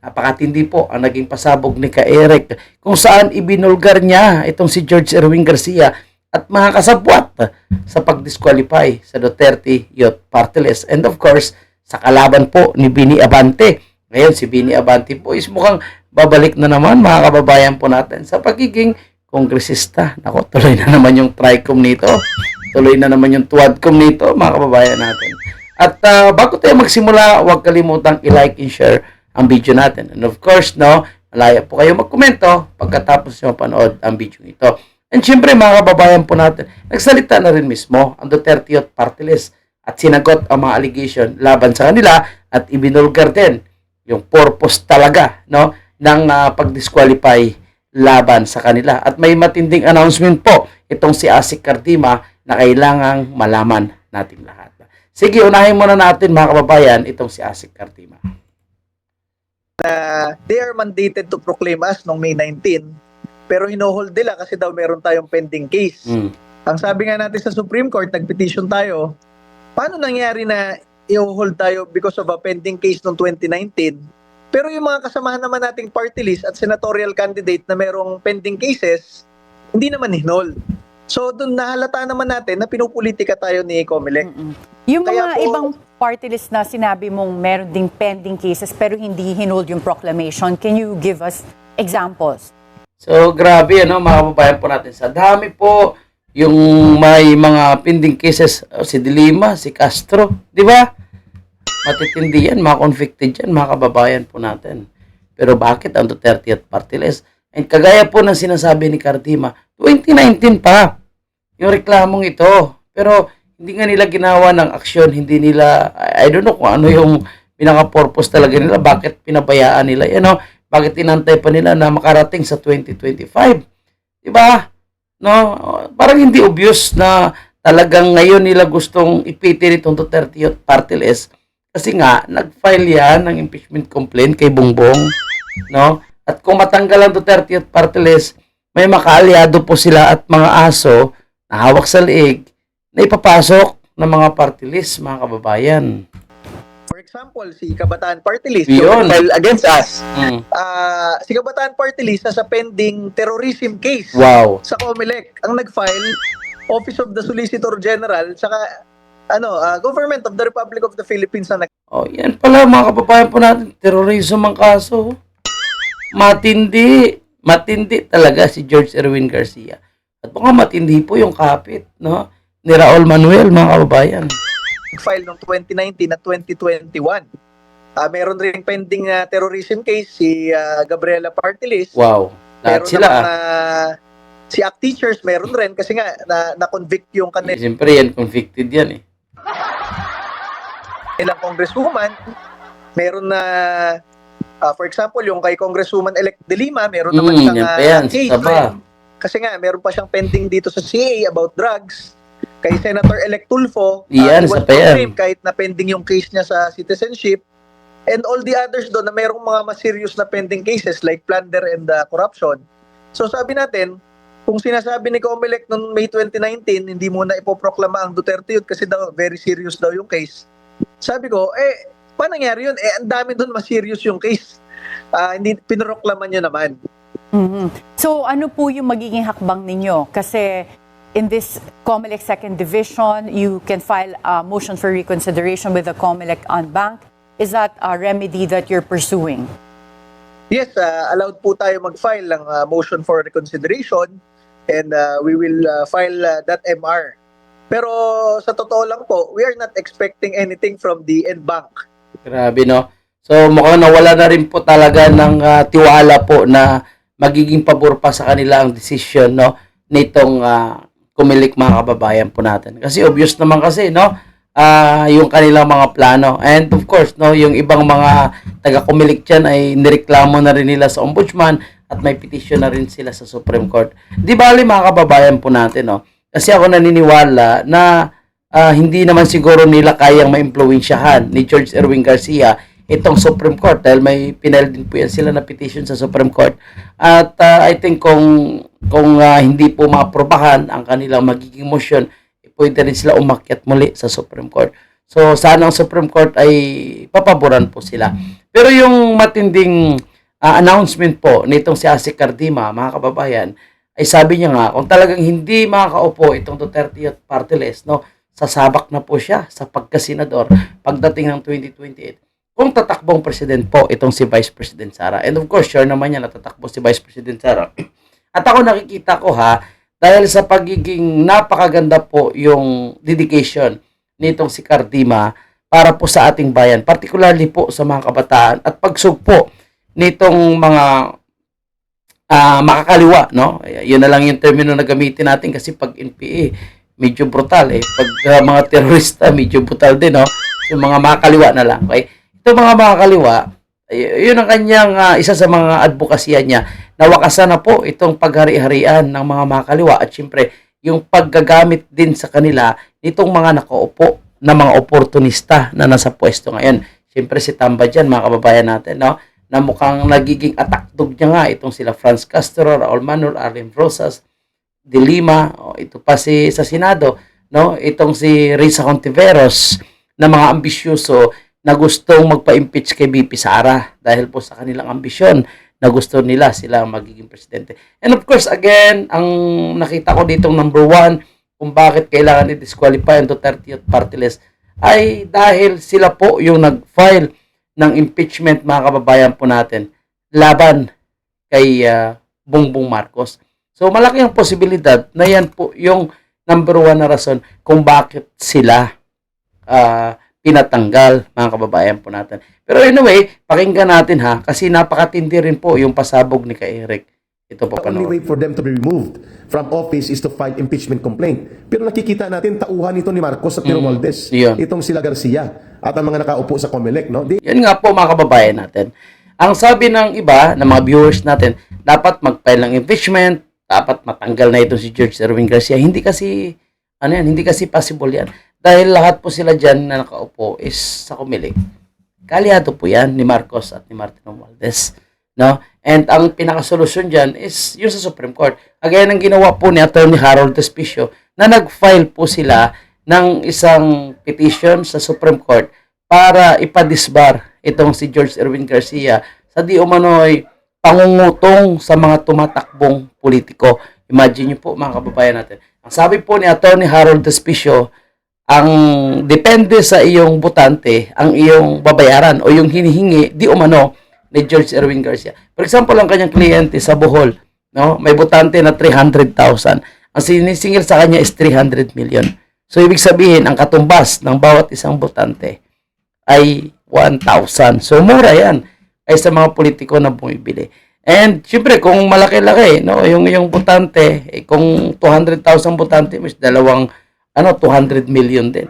Napakatindi po ang naging pasabog ni Ka Eric kung saan ibinulgar niya itong si George Erwin Garcia at mga kasabwat sa pag-disqualify sa Duterte Youth Party List. And of course, sa kalaban po ni Bini Abante. Ngayon, si Bini Abante po is mukhang babalik na naman mga kababayan po natin sa pagiging kongresista. Nako, tuloy na naman yung TRICOM nito. Tuloy na naman yung TWADCOM nito, mga kababayan natin. At ah, bago tayo magsimula, huwag kalimutang i-like and share ang video natin. And of course, no, malaya po kayo magkomento pagkatapos nyo mapanood ang video ito. And syempre, mga kababayan po natin, nagsalita na rin mismo ang Duterte Youth Party List at sinagot ang mga allegation laban sa kanila at ibinulgar din yung purpose talaga no ng ah, pag-disqualify laban sa kanila. At may matinding announcement po itong si Asik Cardima na kailangang malaman natin lahat. Sige, unahin muna natin mga kababayan itong si Asik Cardima. Na they are mandated to proclaim us noong May 19 pero hinohold nila kasi daw meron tayong pending case. Mm. Ang sabi nga natin sa Supreme Court, nag-petition tayo, paano nangyari na i-hold tayo because of a pending case noong 2019 pero yung mga kasamahan naman nating party list at senatorial candidate na merong pending cases, hindi naman hinold. So doon nahalata naman natin na pinupolitika tayo ni Comelec. Mm-mm. Yung Kaya mga po- ibang party list na sinabi mong meron ding pending cases pero hindi hinold yung proclamation, can you give us examples? So, grabe ano mga kababayan po natin. Sa dami po yung may mga pending cases, oh, si Dilima, si Castro, di ba? Matitindi yan, mga convicted yan, mga kababayan po natin. Pero bakit ang Duterte at Party List? And kagaya po ng sinasabi ni Cardima, 2019 pa yung reklamong ito. Pero hindi nga nila ginawa ng aksyon, hindi nila, I don't know kung ano yung pinaka-purpose talaga nila, bakit pinabayaan nila, you know, bakit inantay pa nila na makarating sa 2025? Di ba? No, parang hindi obvious na talagang ngayon nila gustong ipiti nitong Duterte Youth Party List kasi nga nag-file yan ng impeachment complaint kay Bongbong, no? At kung matanggal ang Duterte Youth Party List, may makaalyado po sila at mga aso na hawak sa liig na ipapasok ng mga party list, mga kababayan. For example, si Kabataan Party List, Yun. file against us, Mm. Ah, si Kabataan Party List sa pending terrorism case Wow. sa COMELEC. Ang nag-file, Office of the Solicitor General, saka ano, ah, Government of the Republic of the Philippines na nag Oh, yan pala mga kababayan po natin, terrorism ang kaso. Matindi, matindi talaga si George Erwin Garcia. At mukhang matindi po yung kapit, no? Ni Raul Manuel, mga kababayan. file noong 2019 at 2021. Ah, meron rin pending na terrorism case si ah, Gabriela Party List. Wow. Lahat Meron sila. namang, ah. ah, si ACT Teachers meron rin kasi nga na, na-convict yung kanil- Siyempre yan, convicted yan eh. ilang congresswoman. Meron na ah, for example, yung kay Congresswoman elect De Lima, meron naman Mm, siyang ah, yan, case. Kasi nga meron pa siyang pending dito sa CA about drugs. Kay Senator elect Tulfo, ah, Yan, he was isa pa yan. proclaimed kahit na pending yung case niya sa citizenship. And all the others doon na merong mga mas serious na pending cases like plunder and ah, corruption. So sabi natin, kung sinasabi ni Comelec noong May 2019, hindi muna ipoproklama ang Duterte yun kasi daw very serious daw yung case. Sabi ko, eh, paano nangyari yun? Eh, ang dami doon mas serious yung case. Ah, hindi pinroklaman nyo naman. Mhm. So ano po yung magiging hakbang ninyo? Kasi in this COMELEC Second Division, you can file a motion for reconsideration with the COMELEC on bank. Is that a remedy that you're pursuing? Yes, ah, allowed po tayo mag-file ng ah, motion for reconsideration and ah, we will ah, file ah, that MR. Pero sa totoo lang po, we are not expecting anything from the NBank. Grabe no. So mukhang nawala na rin po talaga ng ah, tiwala po na magiging pabor pa sa kanila ang decision no nitong ah, kumilik mga kababayan po natin. Kasi obvious naman kasi no ah, yung kanilang mga plano. And of course no yung ibang mga taga kumilik diyan ay nireklamo na rin nila sa ombudsman at may petition na rin sila sa Supreme Court. Di bali mga kababayan po natin no. Kasi ako naniniwala na ah, hindi naman siguro nila kayang maimpluwensyahan ni George Erwin Garcia itong Supreme Court dahil may pinal din po yan sila na petition sa Supreme Court. At ah, I think kung kung ah, hindi po maaprobahan ang kanilang magiging motion, eh, pwede rin sila umakyat muli sa Supreme Court. So sana ang Supreme Court ay papaboran po sila. Pero yung matinding ah, announcement po nitong si Ase Cardima, mga kababayan, ay sabi niya nga, kung talagang hindi makakaupo itong Duterte Youth Party List, no, sasabak na po siya sa pagkasenador pagdating ng 2028 kung tatakbong president po itong si Vice President Sara. And of course, sure naman niya natatakbo si Vice President Sara. At ako nakikita ko ha, dahil sa pagiging napakaganda po yung dedication nitong si Cardima para po sa ating bayan, particularly po sa mga kabataan at pagsugpo nitong mga ah, makakaliwa, no? Yun na lang yung termino na gamitin natin kasi pag NPA, medyo brutal eh. Pag ah, mga terorista, medyo brutal din, no? Yung mga makakaliwa na lang, okay? Ito mga makakaliwa, yun ang kanyang ah, isa sa mga advokasya niya na wakasan na po itong paghari-harian ng mga makakaliwa at syempre yung paggagamit din sa kanila nitong mga nakaupo na mga oportunista na nasa pwesto ngayon. Siyempre si Tamba dyan, mga kababayan natin, no? na mukhang nagiging atakdog niya nga itong sila Franz Castro, Raul Manol, Arlen Rosas, De Lima, o ito pa si sa Senado, no? Itong si Risa Contiveros na mga ambisyoso na gustong magpa-impeach kay BP Sara dahil po sa kanilang ambisyon na gusto nila sila magiging presidente. And of course, again, ang nakita ko ditong number one kung bakit kailangan i-disqualify ang Duterte Youth Party List ay dahil sila po yung nag-file ng impeachment mga kababayan po natin laban kay ah, Bongbong Marcos. So malaki ang posibilidad na yan po yung number one na rason kung bakit sila ah, pinatanggal mga kababayan po natin. Pero anyway, pakinggan natin ha kasi napakatindi rin po yung pasabog ni kay Eric. Ito po The only way for them to be removed from office is to file impeachment complaint. Pero nakikita natin tauhan ito ni Marcos at ni Romualdez. yun. Itong sila Garcia at ang mga nakaupo sa COMELEC. No? Di, Yan nga po mga kababayan natin. Ang sabi ng iba, ng mga viewers natin, dapat mag-file ng impeachment, dapat matanggal na itong si George Erwin Garcia. Hindi kasi, ano yan, hindi kasi possible yan. Dahil lahat po sila dyan na nakaupo is sa kumilig. Kalyado po yan ni Marcos at ni Martin Romualdez. No? And ang pinakasolusyon dyan is yung sa Supreme Court. Again, ang ginawa po ni Attorney Harold Despicio na nag-file po sila ng isang petition sa Supreme Court para ipadisbar itong si George Erwin Garcia sa di umano'y pangungutong sa mga tumatakbong politiko. Imagine niyo po mga kababayan natin. Ang sabi po ni Attorney Harold Despicio, ang depende sa iyong butante, ang iyong babayaran o yung hinihingi di umano ni George Erwin Garcia. For example, ang kanyang kliyente sa Bohol, no? May butante na 300,000. Ang sinisingil sa kanya is 300 million. So ibig sabihin, ang katumbas ng bawat isang butante ay 1,000. So mura 'yan ay sa mga politiko na bumibili. And syempre kung malaki-laki, no, yung yung butante, eh, kung 200,000 butante, mas dalawang ano 200 million din.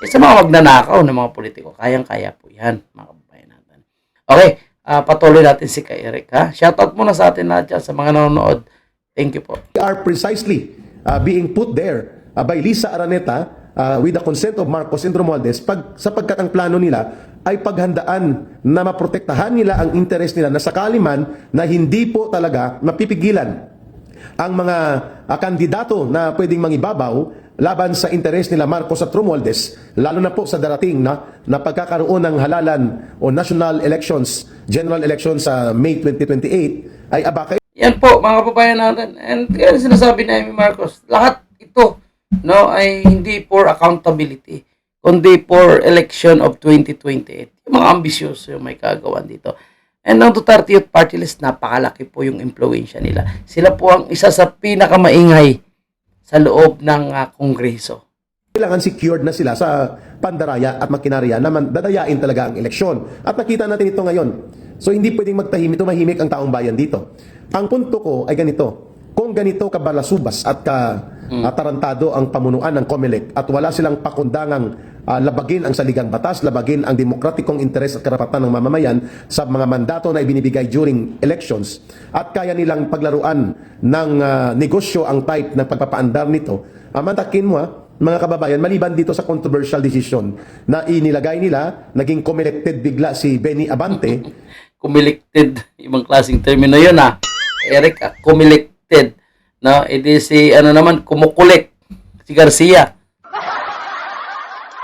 Eh, sa mga magnanakaw ng mga politiko, kayang-kaya po 'yan, mga kababayan natin. Okay, ah, patuloy natin si Kay Eric ha. Shoutout muna sa atin lahat dyan, sa mga nanonood. Thank you po. are precisely uh, being put there uh, by Lisa Araneta uh, with the consent of Marcos and Romualdez pag, sapagkat ang plano nila ay paghandaan na maprotektahan nila ang interes nila na sakali man na hindi po talaga mapipigilan ang mga uh, kandidato na pwedeng mangibabaw laban sa interes nila Marcos at Romualdez, lalo na po sa darating na, na pagkakaroon ng halalan o national elections, general elections sa May 2028, ay abaka Yan po, mga kababayan natin. And kaya sinasabi ni Amy Marcos, lahat ito no, ay hindi for accountability, kundi for election of 2028. Yung mga ambisyoso yung may kagawan dito. And ang Duterte Youth Party List, napakalaki po yung impluensya nila. Sila po ang isa sa pinakamaingay sa loob ng ah, Kongreso. kailangan secured na sila sa pandaraya at makinarya na dadayain talaga ang eleksyon. At nakita natin ito ngayon. So hindi pwedeng magtahimik, tumahimik ang taong bayan dito. Ang punto ko ay ganito. Kung ganito kabalasubas at ka atarantado ang pamunuan ng COMELEC at wala silang pakundangang ah, labagin ang saligang batas, labagin ang demokratikong interes at karapatan ng mamamayan sa mga mandato na ibinibigay during elections at kaya nilang paglaruan ng ah, negosyo ang type ng pagpapaandar nito, uh, mantakin mo ha, mga kababayan, maliban dito sa controversial decision na inilagay nila, naging commelected bigla si Benny Abante, Kumilikted, ibang klaseng termino yun ah. Eric, kumilikted. No, edi si, ano naman, kumukulik. Si Garcia.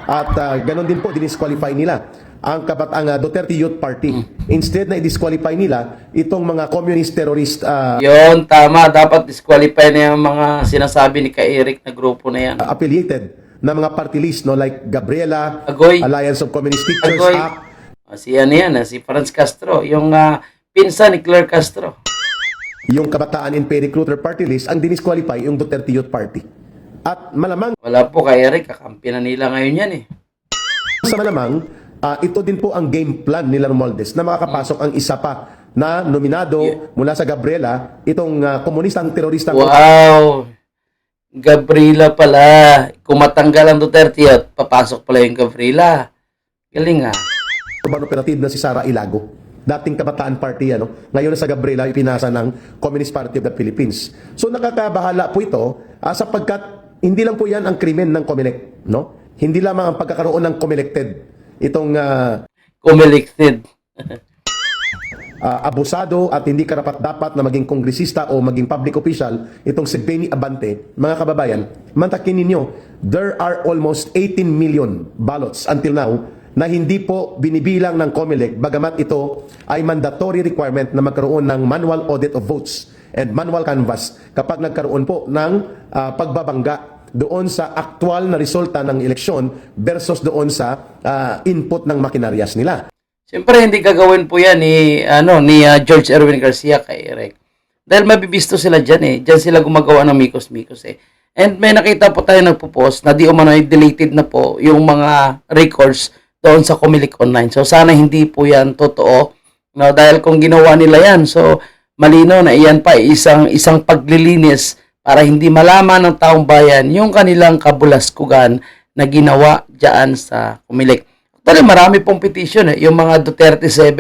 At ah, ganon din po, dinisqualify nila ang kabat ang ah, Duterte Youth Party. Instead na i-disqualify nila itong mga communist terrorist ah, Yun, tama. Dapat disqualify na yung mga sinasabi ni Ka-Eric na grupo na yan. affiliated na mga party list no like Gabriela, Agoy. Alliance of Communist Teachers Agoy. ACT, Ah, Si ano yan, ah, si Franz Castro. Yung ah, pinsan ni Claire Castro. Yung Kabataan and Pay Recruiter Party list ang dinisqualify yung Duterte Youth Party. At malamang Wala po Ka-Eric. Kakampi na nila ngayon yan eh. sa malamang ah, ito din po ang game plan nila Romualdez na makakapasok ang isa pa na nominado mula sa Gabriela itong ah, komunistang teroristang Wow! Gabriela pala. Kung matanggal ang Duterte at papasok pala yung Gabriela. Galing ah. urban operative na si Sara Ilago. Dating Kabataan Party, ano? Ngayon sa Gabriela, ipinasa ng Communist Party of the Philippines. So nakakabahala po ito ah, sapagkat hindi lang po yan ang krimen ng Comelec, no? Hindi lamang ang pagkakaroon ng Comelected. Itong ah, Kumelikted. ah, abusado at hindi karapat-dapat na maging kongresista o maging public official, itong si Benny Abante, mga kababayan, mantakin ninyo, there are almost 18 million ballots until now na hindi po binibilang ng COMELEC bagamat ito ay mandatory requirement na magkaroon ng manual audit of votes and manual canvas kapag nagkaroon po ng ah, pagbabangga doon sa aktual na resulta ng eleksyon versus doon sa ah, input ng makinaryas nila. Siyempre, hindi gagawin po yan ni, ano, ni ah, George Erwin Garcia kay Eric. Dahil mabibisto sila dyan eh. Dyan sila gumagawa ng mikos-mikos eh. And may nakita po tayo nagpo-post na di umano deleted na po yung mga records doon sa Comelec Online. So, sana hindi po yan totoo. No, dahil kung ginawa nila yan, so malino na iyan pa isang, isang paglilinis para hindi malaman ng taong bayan yung kanilang kabulaskugan na ginawa dyan sa Comelec. Actually, marami pong petition eh. Yung mga Duterte 7,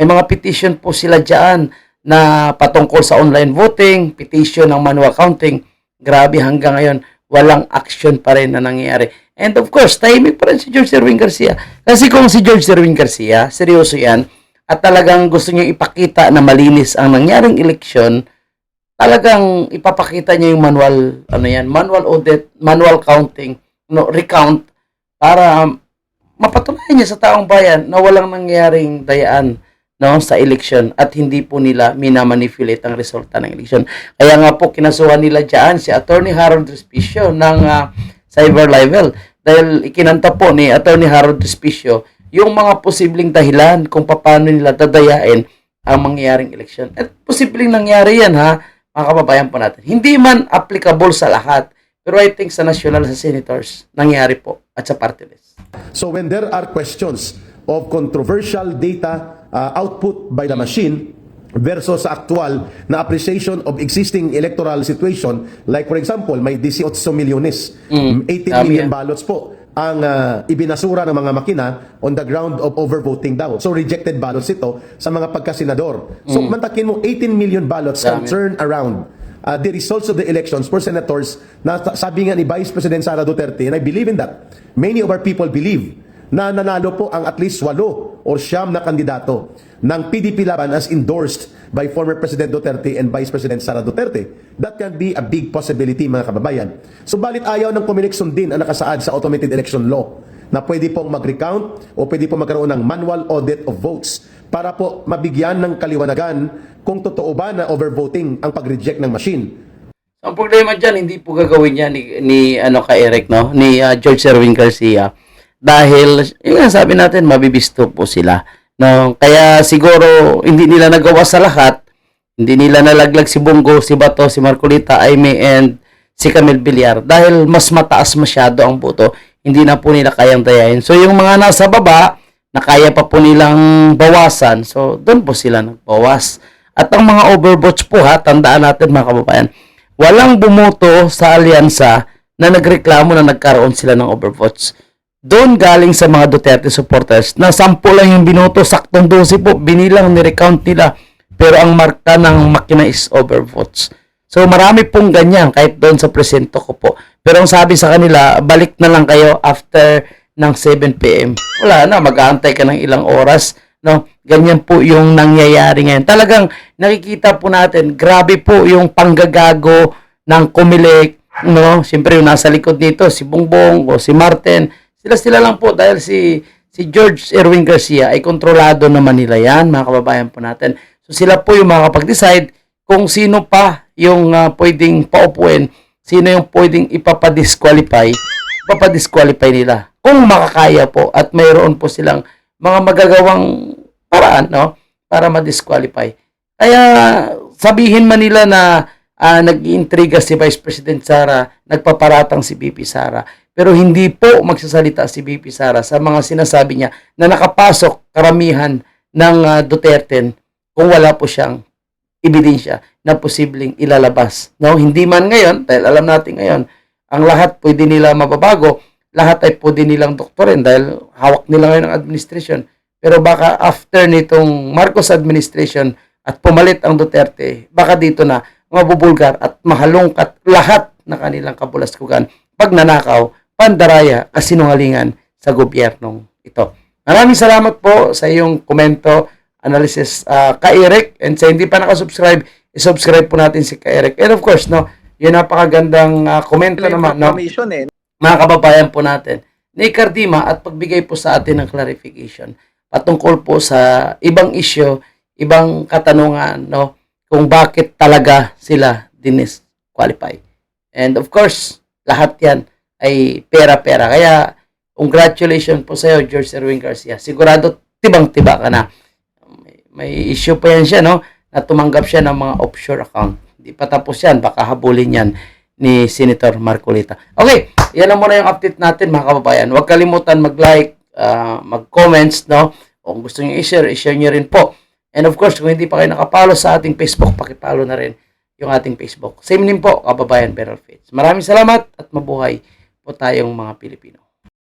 may mga petition po sila dyan na patungkol sa online voting, petition ng manual counting. Grabe hanggang ngayon, walang action pa rin na nangyayari. And of course, tahimik pa rin si George Erwin Garcia. Kasi kung si George Erwin Garcia, seryoso yan, at talagang gusto niya ipakita na malinis ang nangyaring eleksyon, talagang ipapakita niya yung manual, ano yan, manual audit, manual counting, no, recount, para mapatunayan niya sa taong bayan na walang nangyaring dayaan no, sa eleksyon at hindi po nila minamanipulate ang resulta ng eleksyon. Kaya nga po kinasuhan nila dyan si Attorney Harold Respicio ng ah, cyber level dahil ikinanta po ni Attorney Harold Respicio yung mga posibleng dahilan kung paano nila dadayain ang mangyayaring eleksyon. At posibleng nangyari yan ha, mga kababayan po natin. Hindi man applicable sa lahat, pero I think sa national, sa senators, nangyari po at sa party list. So when there are questions of controversial data uh, output by the machine versus sa actual na appreciation of existing electoral situation, like for example, may 18 milyones, 18 dami million yan. ballots po ang uh, ibinasura ng mga makina on the ground of overvoting daw. So rejected ballots ito sa mga pagkasenador. So mantakin mo 18 million ballots can Dami. turn around uh, the results of the elections for senators na sa- sabi nga ni Vice President Sara Duterte and I believe in that. Many of our people believe na nanalo po ang at least walo or siyam na kandidato ng PDP Laban as endorsed by former President Duterte and Vice President Sara Duterte. That can be a big possibility mga kababayan. Subalit ayaw ng Comelec sundin ang nakasaad sa automated election law na pwede pong mag-recount o pwede pong magkaroon ng manual audit of votes para po mabigyan ng kaliwanagan kung totoo ba na overvoting ang pag-reject ng machine. Ang problema dyan, hindi po gagawin yan ni, ni ano ka Eric, no? Ni ah, George Erwin Garcia. Dahil, yung sabi natin, mabibisto po sila. No? Kaya siguro, hindi nila nagawa sa lahat. Hindi nila nalaglag si Bongo, si Bato, si Marcolita, Aimee, and si Camille Villar. Dahil mas mataas masyado ang boto, hindi na po nila kayang dayain. So, yung mga nasa baba, na kaya pa po nilang bawasan, so doon po sila nagbawas. At ang mga overvotes po ha, tandaan natin mga kababayan, walang bumoto sa alyansa na nagreklamo na nagkaroon sila ng overvotes. Doon galing sa mga Duterte supporters na 10 lang yung binoto, saktong 12 po, binilang ni-recount nila. Pero ang marka ng makina is overvotes. So marami pong ganyan kahit doon sa presento ko po. Pero ang sabi sa kanila, balik na lang kayo after ng 7 p.m. Wala na, mag-aantay ka ng ilang oras. No? Ganyan po yung nangyayari ngayon. Talagang nakikita po natin, grabe po yung panggagago ng Comelec. No? Siyempre yung nasa likod nito, si Bongbong o si Martin, Sila-sila lang po dahil si si George Erwin Garcia ay kontrolado naman nila yan, mga kababayan po natin. So sila po yung makakapag-decide kung sino pa yung ah, pwedeng paupuin, sino yung pwedeng ipapadisqualify, ipapadisqualify nila. Kung makakaya po at mayroon po silang mga magagawang paraan, no? Para ma-disqualify. Kaya sabihin man nila na ah, nag-iintriga si Vice President Sara, nagpaparatang si BP Sara, pero hindi po magsasalita si BP Sara sa mga sinasabi niya na nakapasok karamihan ng ah, Duterte kung wala po siyang ebidensya na posibleng ilalabas. No, hindi man ngayon dahil alam natin ngayon ang lahat pwede nila mababago, lahat ay pwede nilang doktorin dahil hawak nila ngayon ang administration. Pero baka after nitong Marcos administration at pumalit ang Duterte, baka dito na mabubulgar at mahalongkat lahat na kanilang kabulaskugan pag nanakaw, pandaraya, kasinungalingan sa gobyernong ito. Maraming salamat po sa iyong komento, analysis uh, ka Eric and sa hindi pa nakasubscribe, isubscribe po natin si ka Eric. And of course, no, yun napakagandang uh, komento naman, no, eh. mga kababayan po natin ni Cardima at pagbigay po sa atin ng clarification patungkol po sa ibang issue, ibang katanungan, no, kung bakit talaga sila dinisqualify. And of course, lahat yan ay pera-pera. Kaya, congratulations po sa iyo, George Erwin Garcia. Sigurado, tibang-tiba ka na. May, may issue pa yan siya, no, na tumanggap siya ng mga offshore account. Hindi pa tapos yan, baka habulin yan ni Senator Marcolita. Okay, yan na muna yung update natin mga kababayan. Huwag kalimutan mag-like, ah, mag-comments, no? Kung gusto niyo i-share, i-share niyo rin po. And of course, kung hindi pa kayo nakapalo sa ating Facebook, pakipalo na rin yung ating Facebook. Same din po, kababayan Beryl Fates. Maraming salamat at mabuhay po tayong mga Pilipino.